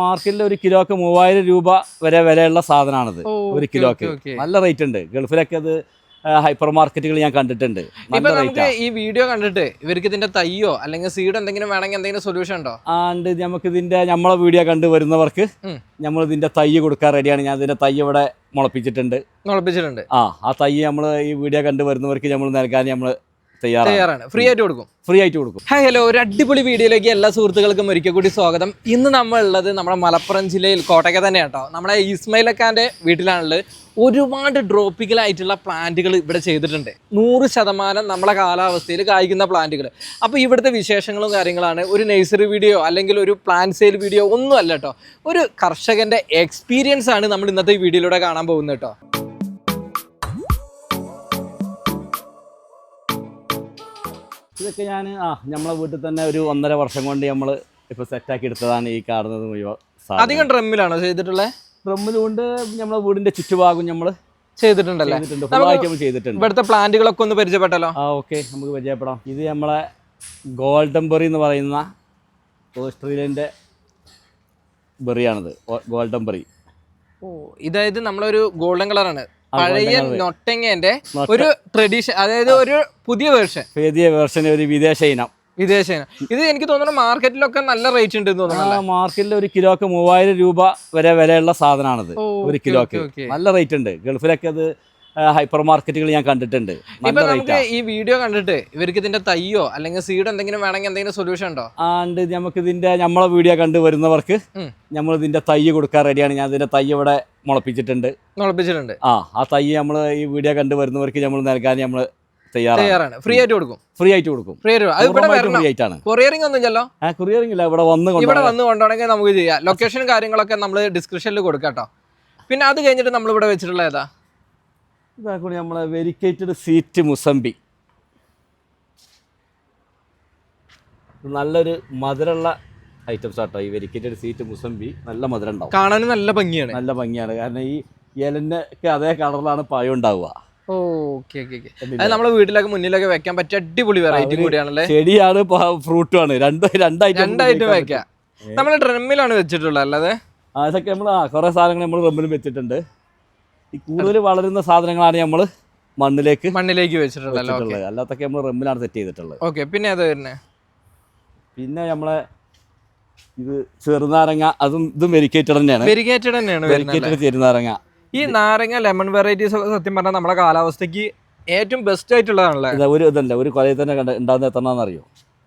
മാർക്കറ്റിൽ ഒരു കിലോക്ക് മൂവായിരം രൂപ വരെ വിലയുള്ള സാധനമാണിത് ഒരു കിലോക്ക്. നല്ല റേറ്റ് ഉണ്ട്. ഗൾഫിലൊക്കെ അത് ഹൈപ്പർ മാർക്കറ്റുകൾ ഞാൻ കണ്ടിട്ടുണ്ട്. ഇപ്പൊ നമുക്ക് ഈ വീഡിയോ കണ്ടിട്ട് ഇവർക്ക് ഇതിന്റെ തയ്യോ അല്ലെങ്കിൽ സീഡ് എന്തെങ്കിലും വേണമെങ്കിൽ എന്തെങ്കിലും സൊല്യൂഷൻ ഉണ്ടോ? ആണ്ട് നമുക്ക് ഇതിന്റെ നമ്മളെ വീഡിയോ കണ്ട് വരുന്നവർക്ക് നമ്മൾ ഇതിന്റെ തൈ കൊടുക്കാൻ റെഡിയാണ് ഞാൻ ഇതിന്റെ തൈ ഇവിടെ മുളപ്പിച്ചിട്ടുണ്ട്. മുളപ്പിച്ചിട്ടുണ്ട്. ആ ആ തൈ നമ്മൾ ഈ വീഡിയോ കണ്ട് വരുന്നവർക്ക് നമ്മൾ നൽകാൻ നമ്മൾ തയ്യാറാണ്. ഫ്രീ ആയിട്ട് കൊടുക്കും. ഫ്രീ ആയിട്ട് കൊടുക്കും. Hi hello. ഒരു അടിപൊളി വീഡിയോയിലേക്ക് എല്ലാ സുഹൃത്തുക്കൾക്കും ഒരിക്കൽ കൂടി സ്വാഗതം. ഇന്ന് നമ്മൾ ഉള്ളത് നമ്മുടെ മലപ്പുറം ജില്ലയിൽ കോട്ടയ്ക്ക് തന്നെ കേട്ടോ നമ്മുടെ ഇസ്മയിലക്കാന്റെ വീട്ടിലാണുള്ളത്. ഒരുപാട് ഡ്രോപ്പിക്കൽ ആയിട്ടുള്ള പ്ലാന്റുകൾ ഇവിടെ ചെയ്തിട്ടുണ്ട്. നൂറ് ശതമാനം നമ്മളെ കാലാവസ്ഥയിൽ കായ്ക്കുന്ന പ്ലാന്റുകൾ. അപ്പോൾ ഇവിടുത്തെ വിശേഷങ്ങളും കാര്യങ്ങളാണ്. ഒരു നഴ്സറി വീഡിയോ അല്ലെങ്കിൽ ഒരു പ്ലാന്റ് സെയിൽ വീഡിയോ ഒന്നും അല്ല കേട്ടോ. ഒരു കർഷകന്റെ എക്സ്പീരിയൻസ് ആണ് നമ്മൾ ഇന്നത്തെ വീഡിയോയിലൂടെ കാണാൻ പോകുന്നത് കേട്ടോ. ഇതൊക്കെ ഞാൻ ആ നമ്മളെ വീട്ടിൽ തന്നെ ഒരു ഒന്നര വർഷം കൊണ്ട് നമ്മൾ ഇപ്പോൾ സെറ്റാക്കി എടുത്തതാണ് ഈ കാണുന്നത് മുഴുവൻ അധികം ഡ്രമ്മിലാണോ ചെയ്തിട്ടുള്ളത് ഡ്രമ്മിലുണ്ട് നമ്മളെ വീടിന്റെ ചുറ്റുഭാഗം നമ്മൾ ചെയ്തിട്ടുണ്ടല്ലേ? ചെയ്തിട്ടുണ്ട് ഇവിടുത്തെ പ്ലാന്റുകളൊക്കെ ഒന്ന് പരിചയപ്പെട്ടല്ലോ? ആ ഓക്കെ നമുക്ക് പരിചയപ്പെടാം. ഇത് നമ്മളെ ഗോൾഡൻ ബെറി എന്ന് പറയുന്ന ഓസ്ട്രേലിയന്റെ ബെറിയാണിത്. Golden berry. ഓ ഇതായത് നമ്മളൊരു ഗോൾഡൻ കളറാണ്. പഴയ നൊട്ടങ്ങന്റെ ഒരു ട്രഡീഷൻ അതായത് ഒരു പുതിയ വേർഷൻ പുതിയ വേർഷൻ ഒരു വിദേശ ഇനം. വിദേശ ഇനം. ഇത് എനിക്ക് തോന്നുന്നു മാർക്കറ്റിലൊക്കെ നല്ല റേറ്റ് ഉണ്ട് തോന്നുന്നു മാർക്കറ്റിൽ ഒരു കിലോക്ക് മൂവായിരം രൂപ വരെ വിലയുള്ള സാധനമാണിത്. ഒരു കിലോക്ക്. നല്ല റേറ്റ് ഉണ്ട്. ഗൾഫിലൊക്കെ അത് ഹൈപ്പർ മാർക്കറ്റുകൾ ഞാൻ കണ്ടിട്ടുണ്ട്. ഇപ്പൊ നമുക്ക് ഈ വീഡിയോ കണ്ടിട്ട് ഇവർക്ക് ഇതിന്റെ തയ്യോ അല്ലെങ്കിൽ സീഡ് എന്തെങ്കിലും വേണമെങ്കിൽ എന്തെങ്കിലും സൊല്യൂഷൻ ഉണ്ടോ? ആണ്ട് നമുക്ക് ഇതിന്റെ നമ്മളെ വീഡിയോ കണ്ട് വരുന്നവർക്ക് നമ്മൾ ഇതിന്റെ തൈ കൊടുക്കാൻ റെഡിയാണ് ഞാൻ ഇതിന്റെ തൈ ഇവിടെ മുളപ്പിച്ചിട്ടുണ്ട്. മുളപ്പിച്ചിട്ടുണ്ട്. ആ ആ തൈ നമ്മൾ ഈ വീഡിയോ കണ്ട് വരുന്നവർക്ക് നമ്മൾ നൽകാൻ നമ്മൾ തയ്യാറാണ്. ഫ്രീ ആയിട്ട് കൊടുക്കും. ഫ്രീ ആയിട്ട് കൊടുക്കും. ഫ്രീ ആയിട്ടാണ്. കൊറിയറിംഗ് ഒന്നും ചെല്ലോ ആ കുറിയറിംഗ് ഇല്ല. ഇവിടെ വന്ന് ഇവിടെ വന്ന് കൊണ്ടുപോകണമെങ്കിൽ നമുക്ക് ചെയ്യാം. ലൊക്കേഷനും കാര്യങ്ങളൊക്കെ നമ്മൾ ഡിസ്ക്രിപ്ഷനിൽ കൊടുക്കാട്ടോ പിന്നെ അത് കഴിഞ്ഞിട്ട് നമ്മൾ ഇവിടെ വെച്ചിട്ടുള്ള ഏതാ? ഇതാക്കൂടി നമ്മളെ വെരിക്കേറ്റഡ് സീറ്റ് മുസംബി നല്ലൊരു മധുരമുള്ള ഐറ്റംസ് ആട്ടോ. ഈ വെരിക്കേറ്റഡ് സീറ്റ് മുസംബി നല്ല മധുരം ഉണ്ടാവും. കാണാൻ നല്ല ഭംഗിയാണ്. നല്ല ഭംഗിയാണ്. കാരണം ഈ ഇലന്റെ ഒക്കെ അതേ കളറിലാണ് പഴം ഉണ്ടാവുക. അത് നമ്മളെ വീട്ടിലൊക്കെ മുന്നിലൊക്കെ വെക്കാൻ പറ്റിയ അടിപൊളി വെറൈറ്റി കൂടിയാണല്ലേ? ചെടിയാണ് ഫ്രൂട്ടും ആണ്. രണ്ട് രണ്ടായിട്ട് രണ്ടായിട്ടും വെക്കാം. നമ്മൾ ഡ്രമ്മിലാണ് വെച്ചിട്ടുള്ളത് അല്ലാതെ? അതൊക്കെ നമ്മൾ കുറേ സാധനങ്ങൾ നമ്മൾ ഡ്രമ്മിലും വെച്ചിട്ടുണ്ട്. ഈ കൂടുതൽ വളരുന്ന സാധനങ്ങളാണ് നമ്മൾ മണ്ണിലേക്ക് മണ്ണിലേക്ക് വെച്ചിട്ടുള്ളത്. അല്ലാത്തൊക്കെ നമ്മൾ റമ്മിലാണ് സെറ്റ് ചെയ്തിട്ടുള്ളത്. ഓക്കെ പിന്നെ അത് വരുന്നത് പിന്നെ നമ്മളെ ഇത് ചെറുനാരങ്ങ അതും ഇതും വെരിക്കേറ്റഡ് തന്നെയാണ്. വെരിഗേറ്റഡ് തന്നെയാണ് വെരിക്കേറ്റഡ് ചെറുനാരങ്ങ. ഈ നാരങ്ങ ലെമൺ വെറൈറ്റീസ് ഒക്കെ സത്യം പറഞ്ഞാൽ നമ്മുടെ കാലാവസ്ഥയ്ക്ക് ഏറ്റവും ബെസ്റ്റ് ആയിട്ടുള്ളതാണല്ലേ? ഇതാ ഒരു ഇതല്ല ഒരു കൊലയിൽ തന്നെ കണ്ട ഉണ്ടാകുന്ന എത്തണമെന്ന് അറിയോ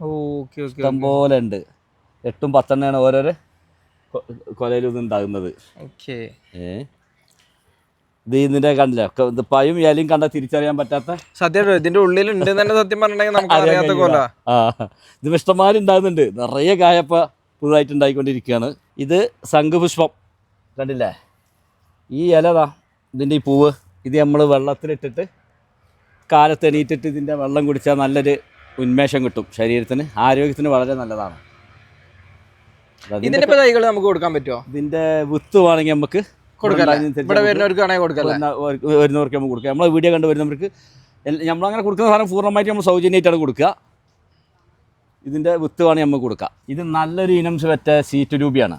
ഓക്കെ ഓക്കെ ഇഷ്ടം പോലെ ഉണ്ട്. എട്ടും പത്തെണ്ണയാണ് ഓരോരോ കൊലയിൽ ഇത് ഉണ്ടാകുന്നത്. ഓക്കെ. ഏ? ഇത് ഇതിന്റെ കണ്ടില്ല? ഇത് പയും ഇലയും കണ്ട തിരിച്ചറിയാൻ പറ്റാത്ത സത്യം ഇതിന്റെ ഉള്ളിൽ ഉണ്ട് തന്നെ സത്യം പറഞ്ഞിട്ടുണ്ടെങ്കിൽ നമുക്ക് അറിയാത്ത കൊല. ആ ഇത് ഇഷ്ടമാരി ഉണ്ടാകുന്നുണ്ട്. നിറയെ കായപ്പ പുതുതായിട്ട് ഉണ്ടായിക്കൊണ്ടിരിക്കുകയാണ് ഇത് ശംഖുപുഷ്പം. കണ്ടില്ലേ? ഈ ഇലതാ ഇതിന്റെ ഈ പൂവ്. ഇത് നമ്മൾ വെള്ളത്തിലിട്ടിട്ട് കാലത്ത് എണീറ്റിട്ട് ഇതിന്റെ വെള്ളം കുടിച്ചാൽ നല്ലൊരു ഉന്മേഷം കിട്ടും ശരീരത്തിന്. ആരോഗ്യത്തിന് വളരെ നല്ലതാണ്. ഇതിന്റെ ഇതിന്റെ തൈകൾ നമുക്ക് കൊടുക്കാൻ പറ്റുമോ ഇതിന്റെ വിത്ത് വേണമെങ്കിൽ നമുക്ക് വരുന്നവർക്ക് നമുക്ക് കൊടുക്കാം. നമ്മളെ വീഡിയോ കണ്ട് വരുന്നവർക്ക് നമ്മളങ്ങനെ കൊടുക്കുന്ന സാധനം പൂർണമായിട്ട് നമ്മൾ സൗജന്യമായിട്ടാണ് കൊടുക്കുക. ഇതിന്റെ വിത്ത് വേണമെങ്കിൽ നമുക്ക് കൊടുക്കാം. ഇത് നല്ലൊരു ഇനം വെറ്റ സീറ്റ് രൂപിയാണ്.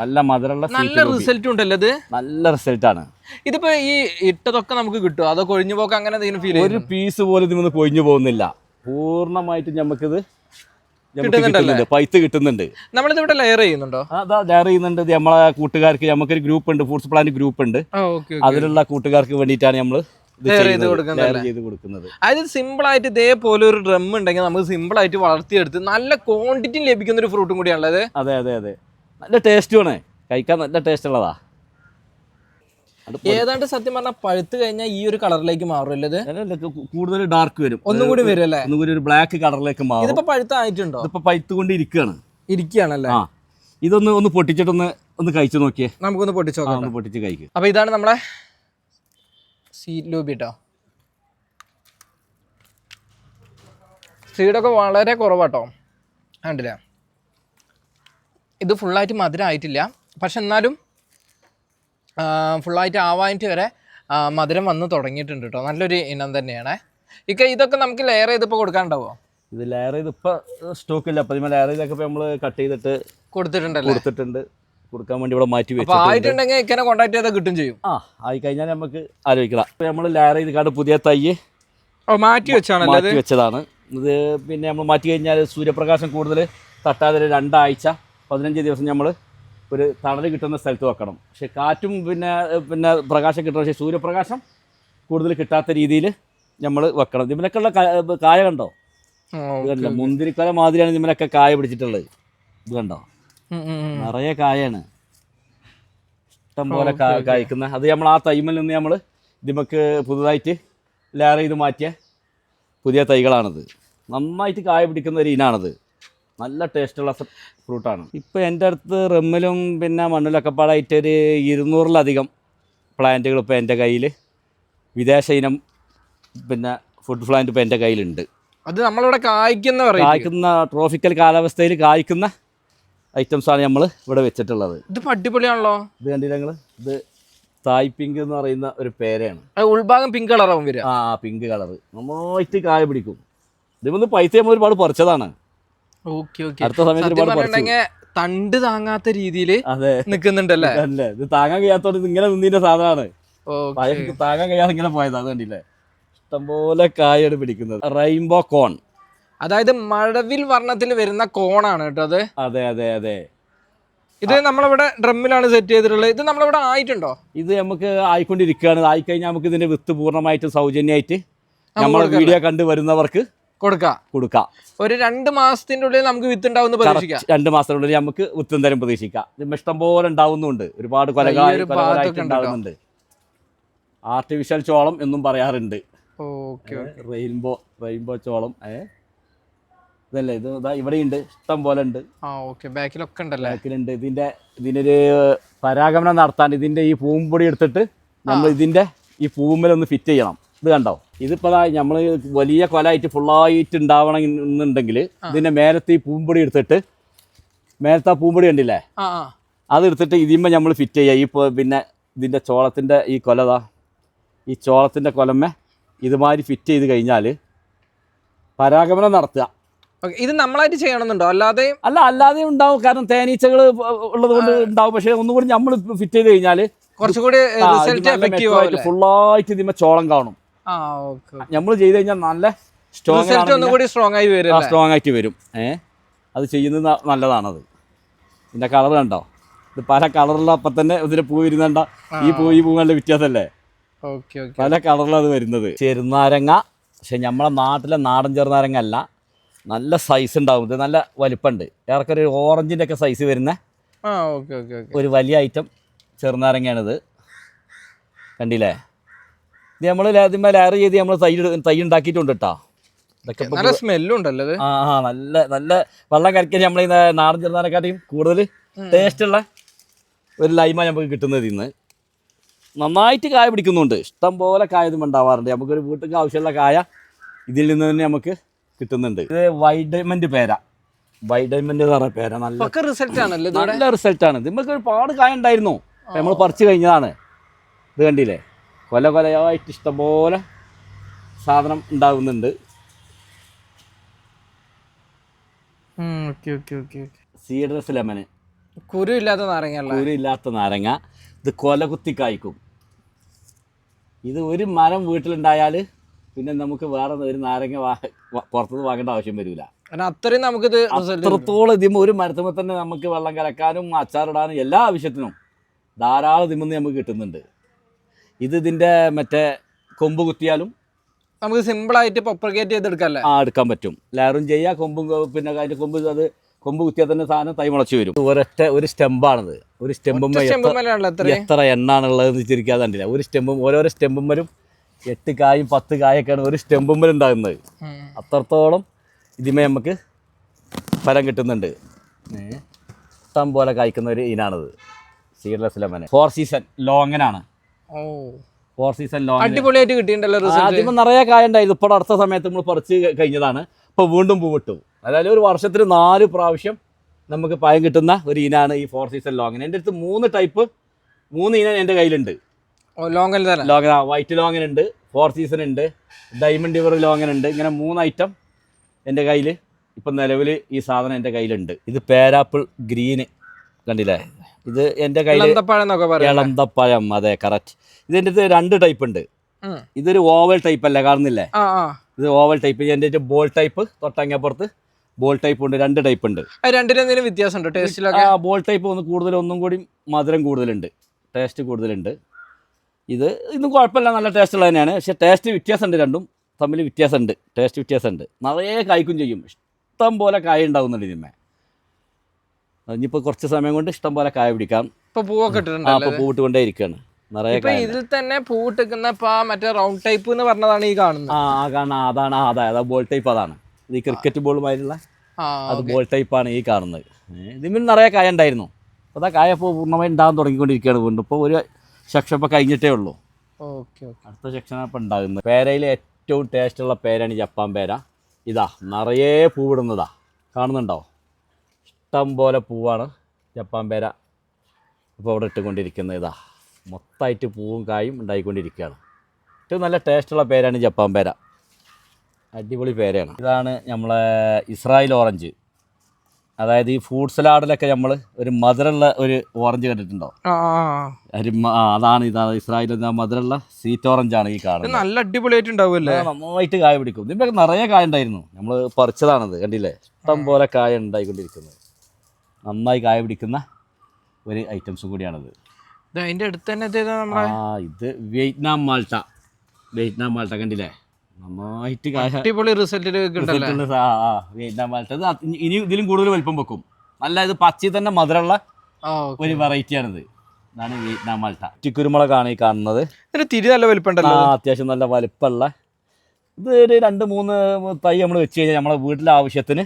നല്ല മധുരമുള്ള നല്ല റിസൾട്ട് ഉണ്ടല്ലോ ഇത്? നല്ല റിസൾട്ടാണ് ഇതിപ്പോ ഈ ഇട്ടതൊക്കെ നമുക്ക് കിട്ടും അതോ കൊഴിഞ്ഞു പോക്ക് അങ്ങനെ എന്തെങ്കിലും ഫീൽ ഒരു പീസ് പോലെ ഇതിൽ കൊഴിഞ്ഞു പോകുന്നില്ല. പൂർണമായിട്ട് നമുക്കിത് നമുക്ക് കിട്ടുന്നുണ്ടല്ലേ? കിട്ടുന്നുണ്ട്. പൈത്ത് കിട്ടുന്നുണ്ട്. നമ്മളിത് ഇവിടെ ലെയർ ചെയ്യുന്നുണ്ടോ? അതാ ലെയർ ചെയ്യുന്നുണ്ട്. നമ്മളെ കൂട്ടുകാർക്ക് നമുക്കൊരു ഗ്രൂപ്പ് ഉണ്ട്. ഫുഡ്സ് പ്ലാന്റ് ഗ്രൂപ്പ് ഉണ്ട്. അതിലുള്ള കൂട്ടുകാർക്ക് വേണ്ടിയിട്ടാണ് നമ്മൾ അതായത് സിമ്പിൾ ആയിട്ട് ഇതേപോലെ ഒരു ഡ്രം ഉണ്ടെങ്കിൽ നമുക്ക് സിമ്പിൾ ആയിട്ട് വളർത്തിയെടുത്ത് നല്ല ക്വാണ്ടിറ്റി ലഭിക്കുന്ന ഒരു ഫ്രൂട്ടും കൂടിയാണുള്ളത് അതെ. അതെ അതെ നല്ല ടേസ്റ്റുമാണ് കഴിക്കാൻ നല്ല ടേസ്റ്റ് ഉള്ളതാ. ഏതാണ്ട് സത്യം പറഞ്ഞാൽ പഴുത്ത് കഴിഞ്ഞാൽ ഈ ഒരു കളറിലേക്ക് മാറുമല്ലോ കൂടുതൽ ഡാർക്ക് വരും. ഒന്നും കൂടി വരും അല്ലേ ഒന്നും കൂടി ഒരു ബ്ലാക്ക് കളറിലേക്ക് മാറും. ഇതിപ്പോ പഴുത്തായിട്ടുണ്ടോ? ഇതിപ്പോ പഴുത്ത് കൊണ്ട് ഇരിക്കുകയാണ് ഇരിക്കുകയാണല്ലേ ഇതൊന്ന് ഒന്ന് പൊട്ടിച്ചിട്ടൊന്ന് ഒന്ന് കഴിച്ചു നോക്കിയേ. നമുക്കൊന്ന് പൊട്ടിച്ചു നോക്കാം പൊട്ടിച്ച് കഴിക്കും. അപ്പൊ ഇതാണ് നമ്മളെ സീറ്റ് ലൂബി കേട്ടോ സീഡൊക്കെ വളരെ കുറവാട്ടോ. കണ്ടില്ല? ഇത് ഫുള്ളായിട്ട് മധുരം ആയിട്ടില്ല പക്ഷെ എന്നാലും ഫുള്ളായിട്ട് ആവാനായിട്ട് വരെ മധുരം വന്ന് തുടങ്ങിയിട്ടുണ്ട് കേട്ടോ നല്ലൊരു ഇനം തന്നെയാണ്. ഇക്ക ഇതൊക്കെ നമുക്ക് ലെയർ ചെയ്തിപ്പോൾ കൊടുക്കാനുണ്ടാവോ? ഇത് ലെയർ ചെയ്ത് ഇപ്പൊ സ്റ്റോക്ക് ഇല്ല. അപ്പൊ ലെയർ ചെയ്തൊക്കെ നമ്മൾ കട്ട് ചെയ്തിട്ട് കൊടുത്തിട്ടുണ്ടല്ലോ? കൊടുത്തിട്ടുണ്ട്. കൊടുക്കാൻ വേണ്ടി ഇവിടെ മാറ്റി ആയിട്ടുണ്ടെങ്കിൽ ഇങ്ങനെ കോൺടാക്ട് ചെയ്താൽ കിട്ടും ചെയ്യും. ആ ആയി കഴിഞ്ഞാൽ നമുക്ക് ആലോചിക്കണം. നമ്മൾ ലെയർ ചെയ്ത് കണ്ട് പുതിയ തൈ മാറ്റി വെച്ചാണ് മാറ്റി വെച്ചതാണ്. ഇത് പിന്നെ നമ്മൾ മാറ്റി കഴിഞ്ഞാൽ സൂര്യപ്രകാശം കൂടുതൽ തട്ടാതെ രണ്ടാഴ്ച പതിനഞ്ച് ദിവസം നമ്മൾ ഒരു തണൽ കിട്ടുന്ന സ്ഥലത്ത് വെക്കണം. പക്ഷെ കാറ്റും പിന്നെ പിന്നെ പ്രകാശം കിട്ടണം. പക്ഷേ സൂര്യപ്രകാശം കൂടുതൽ കിട്ടാത്ത രീതിയിൽ നമ്മൾ വെക്കണം. ഇതിനൊക്കെയുള്ള കായ കണ്ടോ? ഇത് കണ്ടോ? മാതിരിയാണ് ഇതിനൊക്കെ കായ പിടിച്ചിട്ടുള്ളത്. ഇത് കണ്ടോ. നിറയെ കായാണ്. ഇഷ്ടം പോലെ കായ്ക്കുന്ന. അത് നമ്മൾ ആ തൈമിൽ നിന്ന് നമ്മൾ ഇതിമക്ക് പുതുതായിട്ട് ലെയർ ചെയ്ത് മാറ്റിയ പുതിയ തൈകളാണിത്. നന്നായിട്ട് കായ പിടിക്കുന്ന ഒരു ഇനാണിത്. നല്ല ടേസ്റ്റുള്ള ഫ്രൂട്ടാണ്. ഇപ്പോൾ എന്റെ അടുത്ത് റമ്മിലും പിന്നെ മണ്ണിലൊക്കെ പാടായിട്ട് ഒരു ഇരുന്നൂറിലധികം പ്ലാന്റുകൾ ഇപ്പോൾ എന്റെ കയ്യിൽ വിദേശ ഇനം പിന്നെ ഫുഡ് പ്ലാന്റ് ഇപ്പോൾ എന്റെ കയ്യിലുണ്ട്. അത് നമ്മളിവിടെ കായ്ക്കുന്ന കായ്ക്കുന്ന ട്രോഫിക്കൽ കാലാവസ്ഥയിൽ കായ്ക്കുന്ന ഐറ്റംസാണ് നമ്മൾ ഇവിടെ വെച്ചിട്ടുള്ളത്. ഇത് അടിപൊളിയാണല്ലോ. ഇത് കണ്ടില്ല ഇത് തായ് പിങ്ക് എന്ന് പറയുന്ന ഒരു പേരയാണ്. ഉൾഭാഗം പിങ്ക് കളറാവും വരിക. ആ പിങ്ക് കളർ നന്നായിട്ട് കായ പിടിക്കും. ഇതിമൊന്ന് പൈസ നമ്മൾ ഒരുപാട് പറിച്ചതാണ്. അടുത്ത സമയത്ത് ഒരുപാട് പറിച്ചു. തണ്ട് താങ്ങാത്ത രീതിയിൽ നിൽക്കുന്നുണ്ടല്ലേ? അല്ലേ? ഇത് താങ്ങാൻ കഴിയാത്തോണ്ട് ഇങ്ങനെ നിന്നിന്റെ സാധനമാണ്. താങ്ങാൻ കഴിയാതെ ഇങ്ങനെ പോയത്. അത് കണ്ടില്ലേ ഇഷ്ടംപോലെ കായാണ് പിടിക്കുന്നത്. Rainbow corn. അതായത് മഴവിൽ വർണത്തിൽ വരുന്ന കോണാണ് കേട്ടോ അത്. അതെ അതെ അതെ. ഇത് നമ്മളിവിടെ ഡ്രമ്മിലാണ് സെറ്റ് ചെയ്തിട്ടുള്ളത്. ഇത് നമ്മളിവിടെ ആയിട്ടുണ്ടോ? ഇത് നമുക്ക് ആയിക്കൊണ്ടിരിക്കുകയാണ്. ആയിക്കഴിഞ്ഞാൽ നമുക്ക് ഇതിന്റെ വിത്ത് പൂർണമായിട്ട് സൗജന്യമായിട്ട് നമ്മൾ നമ്മളെ വീഡിയോ കണ്ടു വരുന്നവർക്ക് കൊടുക്കാം. കൊടുക്കാം. ഒരു രണ്ട് മാസത്തിന്റെ ഉള്ളിൽ നമുക്ക് വിത്ത് ഉണ്ടാവും പ്രതീക്ഷിക്കാം. രണ്ട് മാസത്തിനുള്ളിൽ നമുക്ക് വിത്ത് തരം പ്രതീക്ഷിക്കാം. ഇത് ഇഷ്ടം പോലെ ഉണ്ടാവുന്നുണ്ട്. ഒരുപാട് ഉണ്ട് ഉണ്ടാവുന്നുണ്ട്. ആർട്ടിഫിഷ്യൽ ചോളം എന്നും പറയാറുണ്ട്. റെയിൻബോ റെയിൻബോ ചോളം. ഏ ഇതല്ലേ ഇത് ഇതാ ഇവിടെയുണ്ട് ഇഷ്ടം പോലെ ഉണ്ട് ആ ഓക്കെ ബാക്കിലൊക്കെ ഉണ്ടല്ലേ? ബാക്കിലുണ്ട്. ഇതിന്റെ ഇതിനൊരു പരാഗമനം നടത്താൻ ഇതിന്റെ ഈ പൂമ്പൊടി എടുത്തിട്ട് നമ്മൾ ഇതിന്റെ ഈ പൂമ്പിലൊന്ന് ഫിറ്റ് ചെയ്യണം. ഇത് കണ്ടോ? ഇതിപ്പോ നമ്മൾ വലിയ കൊലായിട്ട് ഫുള്ളായിട്ട് ഉണ്ടാവണം എന്നുണ്ടെങ്കിൽ ഇതിന്റെ മേലത്തെ ഈ പൂമ്പൊടി എടുത്തിട്ട് മേലത്തെ ആ പൂമ്പൊടി കണ്ടില്ലേ? ആ അത് എടുത്തിട്ട് ഇതിന്മേ നമ്മൾ ഫിറ്റ് ചെയ്യുക. ഈ പിന്നെ ഇതിന്റെ ചോളത്തിന്റെ ഈ കൊലതാ ഈ ചോളത്തിന്റെ കൊലമ്മേ ഇതുമാതിരി ഫിറ്റ് ചെയ്ത് കഴിഞ്ഞാൽ പരാഗമനം നടത്തുക. ഇത് നമ്മളായിട്ട് ചെയ്യണമെന്നുണ്ടോ? അല്ലാതെ അല്ല അല്ലാതെ ഉണ്ടാവും. കാരണം തേനീച്ചകൾ ഉള്ളത് കൊണ്ട് ഉണ്ടാവും. പക്ഷേ ഒന്നുകൂടി നമ്മൾ ഫിറ്റ് ചെയ്ത് കഴിഞ്ഞാൽ കുറച്ചുകൂടി ആവില്ലേ? ഫുള്ളായിട്ട് ഇതിന്മേ ചോളം കാണും. നമ്മൾ ചെയ്ത് കഴിഞ്ഞാൽ നല്ല സ്ട്രോങ് സ്ട്രോങ് ആയി വരും? സ്ട്രോങ് ആയിട്ട് വരും. ഏഹ് അത് ചെയ്യുന്നത് നല്ലതാണത്. ഇതിന്റെ കളർ കണ്ടോ? ഇത് പല കളറുള്ള അപ്പം തന്നെ ഇതിന്റെ പൂ വരുന്നുണ്ട ഈ പൂ ഈ പൂവിന്റെ വ്യത്യാസമല്ലേ? Okay okay. പല കളറിലാണ് അത് വരുന്നത്. ചെറുനാരങ്ങ. പക്ഷെ നമ്മളെ നാട്ടിലെ നാടൻ ചെറുനാരങ്ങ അല്ല. നല്ല സൈസ് ഉണ്ടാവും. ഇത് നല്ല വലിപ്പമുണ്ട്. ഏറെക്കൊരു ഓറഞ്ചിന്റെ ഒക്കെ സൈസ് വരുന്ന ഒരു വലിയ ഐറ്റം ചെറുനാരങ്ങയാണിത്. കണ്ടില്ലേ? ഇത് നമ്മൾ ഇതിന്മേൽ ലെയർ ചെയ്ത് നമ്മൾ തൈ തൈ ഉണ്ടാക്കിയിട്ടുണ്ട് കേട്ടോ നല്ല സ്മെല്ലും ഉണ്ടല്ലോ ഇത്. ആ ആ നല്ല നല്ല വെള്ളം കരക്കാൻ നമ്മൾ ഈ നാടൻ ചെറുനാരക്കാട്ടിയും കൂടുതൽ ടേസ്റ്റുള്ള ഒരു ലൈമ നമുക്ക് കിട്ടുന്നത് ഇന്ന് നന്നായിട്ട് കായ പിടിക്കുന്നുണ്ട്. ഇഷ്ടം പോലെ കായ ഇതും ഉണ്ടാവാറുണ്ട്. നമുക്കൊരു വീട്ടിൽ ആവശ്യമുള്ള കായ ഇതിൽ നിന്ന് തന്നെ നമുക്ക് കിട്ടുന്നുണ്ട്. ഇത് വൈറ്റ് ഡയമണ്ട് പേര. വൈറ്റ് ഡയമണ്ട് എന്ന് പറഞ്ഞ പേര. നല്ല റിസൾട്ട് ആണല്ലോ നല്ല റിസൾട്ട് ആണ്. നമുക്ക് ഒരുപാട് കായ ഉണ്ടായിരുന്നു. നമ്മൾ പറിച്ചു കഴിഞ്ഞതാണ്. ഇത് കണ്ടില്ലേ? കൊല കൊലയായിട്ട് ഇഷ്ടംപോലെ സാധനം ഉണ്ടാകുന്നുണ്ട് okay okay okay seedless lemon കുരു ഇല്ലാത്ത നാരങ്ങ ഇല്ലാത്ത നാരങ്ങ. ഇത് കൊല കുത്തി കായ്ക്കും ഇത് ഒരു മരം വീട്ടിലുണ്ടായാൽ പിന്നെ നമുക്ക് വേറെ ഒരു നാരങ്ങ പുറത്തുനിന്ന് വാങ്ങേണ്ട ആവശ്യം വരില്ല അത്രയും നമുക്കിത് റിസൾട്ട് അത്രത്തോളം ഇതിമ ഒരു മരത്തുമ്പോൾ തന്നെ നമുക്ക് വെള്ളം കലക്കാനും അച്ചാറിടാനും എല്ലാ ആവശ്യത്തിനും ധാരാളം ഇതിമെന്ന് നമുക്ക് കിട്ടുന്നുണ്ട്. ഇത് ഇതിന്റെ മറ്റേ കൊമ്പ് കുത്തിയാലും നമുക്ക് സിമ്പിൾ ആയിട്ട് ചെയ്തെടുക്കാല്ലേ? ആ എടുക്കാൻ പറ്റും. ലെയറും ചെയ്യുക കൊമ്പും പിന്നെ അതിന്റെ കൊമ്പ് അത് കൊമ്പ് കുത്തിയാൽ തന്നെ സാധനം തൈ മുളച്ച് വരും ഒരൊറ്റ ഒരു സ്റ്റെമ്പാണിത്. ഒരു സ്റ്റെമ്പും എത്ര എണ്ണാണുള്ളത് എന്ന് ചിരിക്കാതെ കണ്ടില്ല. ഒരു സ്റ്റെമ്പും ഓരോരോ സ്റ്റെമ്പുമ്മലും എട്ട് കായും പത്ത് കായൊക്കെയാണ് ഒരു സ്റ്റെമ്പുമ്മൽ ഉണ്ടാകുന്നത്. അത്രത്തോളം ഇതിമേ നമുക്ക് ഫലം കിട്ടുന്നുണ്ട്. ഇഷ്ടം പോലെ കായ്ക്കുന്ന ഒരു ഇനാണിത്. സീഡ്ലെസ് ലെമൻ ഫോർ സീസൺ ലോങ്ങനാണ്. ഫോർ സീസൺ ലോങ് അടിപൊളിയായിട്ട് കിട്ടിയിട്ടുണ്ടല്ലോ ആദ്യം നിറയെ കായ ഉണ്ടായിരുന്നു. ഇപ്പോൾ അടുത്ത സമയത്ത് നമ്മൾ പറിച്ച് കഴിഞ്ഞതാണ്. ഇപ്പോൾ വീണ്ടും പൂവിട്ടു അതായത് ഒരു വർഷത്തിൽ നാല് പ്രാവശ്യം നമുക്ക് പയം കിട്ടുന്ന ഒരു ഇനാണ് ഈ ഫോർ സീസൺ ലോങ്ങിന്. എന്റെ അടുത്ത് മൂന്ന് ടൈപ്പ് മൂന്ന് ഇനം എന്റെ കയ്യിലുണ്ട്. ലോങ്ങൻ വൈറ്റ് ലോങ്ങൻ ഉണ്ട് ഫോർ സീസൺ ഉണ്ട് ഡയമണ്ട് ഡിവർ ലോങ്ങൻ ഉണ്ട് ഇങ്ങനെ മൂന്ന് ഐറ്റം എന്റെ കയ്യിൽ ഇപ്പം നിലവിൽ ഈ സാധനം എന്റെ കയ്യിലുണ്ട്. ഇത് പേരാപ്പിൾ ഗ്രീന്. കണ്ടില്ലേ? ഇത് എന്റെ കയ്യിൽ ഇളന്തപ്പഴം അതെ കറക്റ്റ് ഇതിന്റെ അടുത്ത് രണ്ട് ടൈപ്പ് ഉണ്ട്. ഇതൊരു ഓവൽ ടൈപ്പ് അല്ലേ കാണുന്നില്ലേ? ഇത് ഓവൽ ടൈപ്പ് എന്റെ ബോൾ ടൈപ്പ് തൊട്ടങ്ങപ്പുറത്ത് ബോൾ ടൈപ്പ് ഉണ്ട് രണ്ട് ടൈപ്പ് ഉണ്ട് രണ്ടിനും വ്യത്യാസമുണ്ട്? ടേസ്റ്റിലൊക്കെ ആ ബോൾ ടൈപ്പ് ഒന്ന് കൂടുതൽ ഒന്നും കൂടി മധുരം കൂടുതലുണ്ട്. ടേസ്റ്റ് കൂടുതലുണ്ട്. ഇത് ഇന്നും കുഴപ്പമില്ല നല്ല ടേസ്റ്റ് ഉള്ളത് തന്നെയാണ്. പക്ഷേ ടേസ്റ്റ് വ്യത്യാസമുണ്ട് രണ്ടും. തമ്മിൽ വ്യത്യാസമുണ്ട്. ടേസ്റ്റ് വ്യത്യാസമുണ്ട്. നിറയെ കായ്ക്കും ചെയ്യും. ഇഷ്ടം പോലെ കായ ഉണ്ടാകുന്നുണ്ട് ഇതിന്മേ ഇനിയിപ്പോൾ കുറച്ച് സമയം കൊണ്ട് ഇഷ്ടം പോലെ കായ പിടിക്കാം. ഇപ്പോൾ പൂവൊക്കെ ആ ഇട്ടിട്ടുണ്ടല്ലോ അപ്പോൾ പൂവിട്ട് കൊണ്ടേ ഇരിക്കുകയാണ് നിറയെ ഇപ്പൊ ഇതിൽ തന്നെ പൂവിട്ടിക്കുന്ന ഇപ്പൊ ആ മറ്റേ റൗണ്ട് ടൈപ്പ് എന്ന് പറഞ്ഞതാണ് ഈ കാണുന്നത്. ആ ആ കാണാം അതാണ് ആ, അതെ അതാ ബോൾ ടൈപ്പ് അതാണ്. ഇത് ഈ ക്രിക്കറ്റ് ബോളുമായിട്ടുള്ള ആ അത് ബോൾ ടൈപ്പാണ് ഈ കാണുന്നത്. ഇതിൽ നിറയെ കായ ഉണ്ടായിരുന്നു. അപ്പോൾ അതാ കായ ഇപ്പോൾ പൂർണമായി ഉണ്ടാകാൻ തുടങ്ങിക്കൊണ്ടിരിക്കുകയാണ് വീണ്ടും. ഇപ്പോൾ ഒരു സെക്ഷൻ ഇപ്പോൾ കഴിഞ്ഞിട്ടേ ഉള്ളൂ. Okay okay. അടുത്ത സെക്ഷനാണ് ഇപ്പോൾ ഉണ്ടാകുന്നത്. പേരയിലെ ഏറ്റവും ടേസ്റ്റുള്ള പേരാണ് ജപ്പാൻ പേര. ഇതാ നിറയെ പൂവിടുന്നതാ. കാണുന്നുണ്ടോ? ഇഷ്ടം പോലെ പൂവാണ് ജപ്പാൻ പേര. ഇപ്പോൾ ഇവിടെ ഇട്ടുകൊണ്ടിരിക്കുന്നത്. ഇതാ മൊത്തമായിട്ട് പൂവും കായും ഉണ്ടായിക്കൊണ്ടിരിക്കുകയാണ്. ഏറ്റവും നല്ല ടേസ്റ്റുള്ള പേരാണ് ജപ്പാൻ പേര. അടിപൊളി പേരയാണ്. ഇതാണ് നമ്മളെ ഇസ്രായേൽ ഓറഞ്ച് അതായത് ഈ ഫ്രൂട്ട് സലാഡിലൊക്കെ നമ്മൾ ഒരു മധുരമുള്ള ഒരു ഓറഞ്ച് കണ്ടിട്ടുണ്ടോ. ഒരു അതാണ് ഇതാണ് ഇസ്രായേലിൽ മധുരമുള്ള സീറ്റ് ഓറഞ്ച് ആണ് ഈ കാണുന്നത്. നല്ല അടിപൊളിയായിട്ട് ഉണ്ടാവുമല്ലേ നന്നായിട്ട് കായ പിടിക്കും. ഇതിന്റെ നിറയെ കായ ഉണ്ടായിരുന്നു. നമ്മൾ പറിച്ചതാണത് കണ്ടില്ലേ? ഇഷ്ടം പോലെ കായ ഉണ്ടായിക്കൊണ്ടിരിക്കുന്നത്. നന്നായി കായ പിടിക്കുന്ന ഒരു ഐറ്റംസും കൂടിയാണത്. അതിന്റെ അതിന്റെ അടുത്ത് തന്നെ ആ ഇത് വിയറ്റ്നാം മാൾട്ട. വിയറ്റ്നാം മാൾട്ട കണ്ടില്ലേ? നന്നായിട്ട് കായ അടിപൊളി റിസൾട്ടിൽ വിയറ്റ്നാം ഇനി ഇതിലും കൂടുതൽ വലിപ്പം വെക്കും. നല്ല ഇത് പച്ചി തന്നെ മധുരമുള്ള ഒരു വെറൈറ്റിയാണിത് ഇതാണ് വിയറ്റ്നാം മാൾട്ട ചിക്കുരുമുളകാണ് ഈ കാണുന്നത്. തിരി നല്ല വലിപ്പമുണ്ടല്ലോ. അത്യാവശ്യം നല്ല വലിപ്പമുള്ള. ഇത് ഒരു രണ്ട് മൂന്ന് തൈ നമ്മൾ വെച്ച് കഴിഞ്ഞാൽ നമ്മളെ വീട്ടിലെ ആവശ്യത്തിന്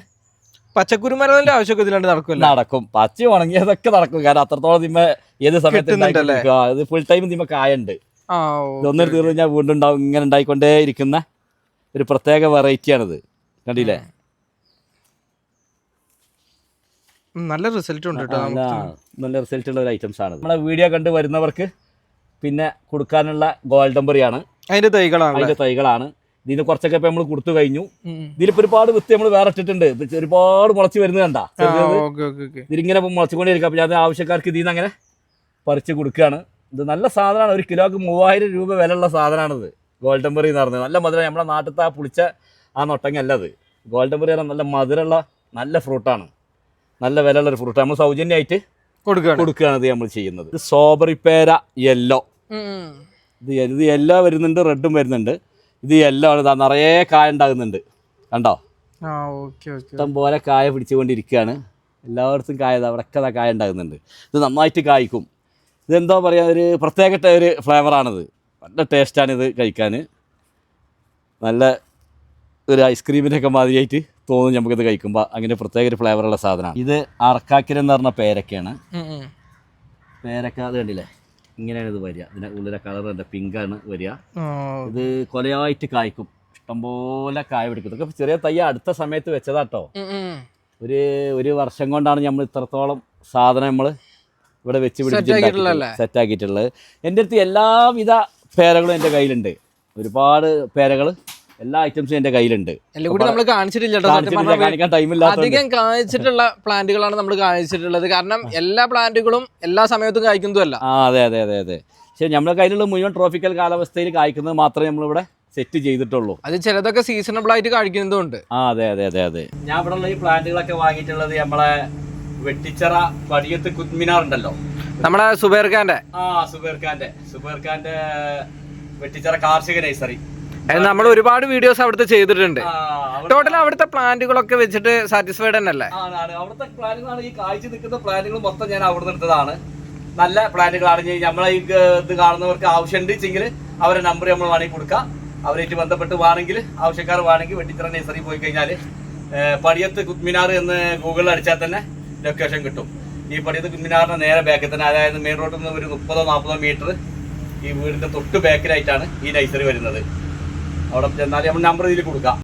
പച്ചക്കുരുമരത്തിന്റെ ആവശ്യമൊക്കെ ഇതിലാണ്ട് നടക്കും നടക്കും. പച്ച ഉണങ്ങിയതൊക്കെ നടക്കും. കാരണം അത്രത്തോളം നിമ്മ ഏത് സമയത്ത്. ഫുൾ ടൈം നിമ്മ കായുണ്ട്. ഇതൊന്നും തീർന്നു കഴിഞ്ഞാൽ വീണ്ടും ഉണ്ടാവും. ഇങ്ങനെ ഉണ്ടായിക്കൊണ്ടേ ഇരിക്കുന്ന ഒരു പ്രത്യേക വെറൈറ്റിയാണിത് കണ്ടില്ലേ? നല്ല റിസൾട്ട് ഉണ്ട് കേട്ടോ നല്ല റിസൾട്ട് ഉള്ള ഒരു ഐറ്റംസ് ആണ് നമ്മളെ വീഡിയോ കണ്ട് വരുന്നവർക്ക് പിന്നെ കൊടുക്കാനുള്ള ഗോൾഡൻ ബറിയാണ് അതിന്റെ തൈകളാണ് അതിന്റെ തൈകളാണ്. ഇതിന് കുറച്ചൊക്കെ ഇപ്പൊ നമ്മൾ കൊടുത്തു കഴിഞ്ഞു. ഇതിലിപ്പോ ഒരുപാട് വിത്ത് നമ്മൾ വേറെ ഇട്ടിട്ടുണ്ട്. ഒരുപാട് മുളച്ച് വരുന്നത് കണ്ടാ. ഇതിങ്ങനെ മുളച്ചുകൊണ്ടിരിക്കുക അപ്പൊ ഞാൻ ആവശ്യക്കാർക്ക് ഇതിൽ നിന്ന് അങ്ങനെ പറിച്ചു കൊടുക്കുകയാണ് ഇത് നല്ല സാധനമാണ്. ഒരു കിലോക്ക് മൂവായിരം രൂപ വിലയുള്ള സാധനമാണിത്. ഗോൾഡൻ ബെറി എന്ന് പറഞ്ഞത് നല്ല മധുരം. നമ്മുടെ നാട്ടിലത്തെ ആ പുളിച്ച ആ നൊട്ടങ്ങ അല്ല അത്. ഗോൾഡൻ ബെറി പറഞ്ഞാൽ നല്ല മധുരമുള്ള നല്ല ഫ്രൂട്ടാണ്. നല്ല വിലയുള്ളൊരു ഫ്രൂട്ട് നമ്മൾ സൗജന്യമായിട്ട് കൊടുക്കുകയാണ്. കൊടുക്കുകയാണ് ഇത് നമ്മൾ ചെയ്യുന്നത്. ഇത് സ്ട്രോബെറി പേര യെല്ലോ ഇത് ഇത് യെല്ലോ വരുന്നുണ്ട് റെഡും വരുന്നുണ്ട്. ഇത് യെല്ലോ ആണ്. ഇതാ നിറയെ കായ ഉണ്ടാകുന്നുണ്ട്. കണ്ടോ? ആ ഓക്കെ ഓക്കെ. ഇഷ്ടം പോലെ കായ പിടിച്ചുകൊണ്ടിരിക്കുകയാണ്. എല്ലായിടത്തും കായ അവിടെയൊക്കെ കായ ഉണ്ടാകുന്നുണ്ട്. ഇത് നന്നായിട്ട് കായ്ക്കും. ഇതെന്തോ പറയുക ഒരു പ്രത്യേക ട- ഒരു ഫ്ലേവറാണിത് നല്ല ടേസ്റ്റാണിത് കഴിക്കാൻ. നല്ല ഒരു ഐസ്ക്രീമിനൊക്കെ മാതിരിയായിട്ട് തോന്നും നമുക്കിത് കഴിക്കുമ്പോൾ അങ്ങനെ പ്രത്യേക ഒരു ഫ്ലേവറുള്ള സാധനമാണ്. ഇത് അറക്കാക്കിര എന്ന് പറഞ്ഞ പേരക്കയാണ്. പേരക്ക അത് കണ്ടില്ലേ? ഇങ്ങനെയാണ് ഇത് വരിക. ഇതിന്റെ ഉള്ളിലെ കളർ എന്താ പിങ്കാണ് വരിക. ഇത് കൊലയായിട്ട് കായ്ക്കും. ഇഷ്ടംപോലെ കായ പിടിക്കും. ഇതൊക്കെ ചെറിയ തയ്യ അടുത്ത സമയത്ത് വെച്ചതാട്ടോ. ഒരു ഒരു വർഷം കൊണ്ടാണ് നമ്മൾ ഇത്രത്തോളം സാധനം നമ്മൾ ഇവിടെ വെച്ച് പിടിച്ചിട്ടുള്ളത് സെറ്റ് ആക്കിയിട്ടുള്ളത്. എന്റെ അടുത്ത് എല്ലാവിധ പേരകളും എന്റെ കയ്യിലുണ്ട്. ഒരുപാട് പേരകൾ എല്ലാ ഐറ്റംസും എന്റെ കയ്യിലുണ്ട്. എല്ലാം കൂടി നമ്മൾ കാണിച്ചിട്ടില്ല അധികം കാണിച്ചിട്ടുള്ള പ്ലാന്റുകളാണ് നമ്മൾ കാണിച്ചിട്ടുള്ളത്. കാരണം എല്ലാ പ്ലാന്റുകളും എല്ലാ സമയത്തും കായ്ക്കുന്നതല്ല. ആ അതെ അതെ അതെ അതെ. പക്ഷേ നമ്മുടെ കയ്യിലുള്ള മുഴുവൻ ട്രോപ്പിക്കൽ കാലാവസ്ഥയിൽ കായ്ക്കുന്നത് മാത്രമേ നമ്മളിവിടെ സെറ്റ് ചെയ്തിട്ടുള്ളൂ. അത് ചിലതൊക്കെ സീസണബിൾ ആയിട്ട് കാണിക്കുന്നതുണ്ട് ഉണ്ട് ആ അതെ അതെ അതെ അതെ. ഞാൻ ഇവിടെ ഉള്ള ഈ പ്ലാന്റുകളൊക്കെ വാങ്ങിയിട്ടുള്ളത് നമ്മളെ വെട്ടിച്ചറ പടിയത്ത് കുത്മിനാർ ഉണ്ടല്ലോ നമ്മുടെ ആ സുബേർ ഖാന്റെ. സുബേർ ഖാന്റെ വെട്ടിച്ചിറ കാർഷിക നഴ്സറി. നമ്മൾ ഒരുപാട് വീഡിയോസ് അവിടുത്തെ ചെയ്തിട്ടുണ്ട്. ആ, ടോട്ടൽ അവിടുത്തെ പ്ലാന്റുകളൊക്കെ വെച്ചിട്ട് സാറ്റിസ്ഫൈഡ് തന്നെയല്ലേ ആ. അവിടുത്തെ പ്ലാനുകളാണ് ഈ കാഴ്ച നിൽക്കുന്ന പ്ലാനുകൾ മൊത്തം ഞാൻ അവിടെ എടുത്തതാണ്. നല്ല പ്ലാനുകളാണ് ഇനി നമ്മളെ ഈ ഇത് കാണുന്നവർക്ക് ആവശ്യമുണ്ട് വെച്ചെങ്കിൽ അവരെ നമ്പർ നമ്മൾ വേണമെങ്കിൽ കൊടുക്കാം. അവരായിട്ട് ബന്ധപ്പെട്ട് വേണമെങ്കിൽ ആവശ്യക്കാർ വേണമെങ്കിൽ വെട്ടിച്ചിറ നഴ്സറി പോയി കഴിഞ്ഞാൽ പടിയത്ത് കുത്മിനാർ എന്ന് ഗൂഗിളിൽ അടിച്ചാൽ തന്നെ ലൊക്കേഷൻ കിട്ടും. ഈ പണിയത് കുത്മിനാറിന്റെ നേരെ ബാക്കിൽ തന്നെ അതായത് മെയിൻ റോഡിൽ നിന്ന് ഒരു മുപ്പതോ നാൽപ്പതോ മീറ്റർ ഈ വീടിന്റെ തൊട്ട് ബാക്കിലായിട്ടാണ് ഈ നഴ്സറി വരുന്നത്. അവിടെ ചെന്നാൽ നമ്മൾ നമ്പർ ഇതിൽ കൊടുക്കാം.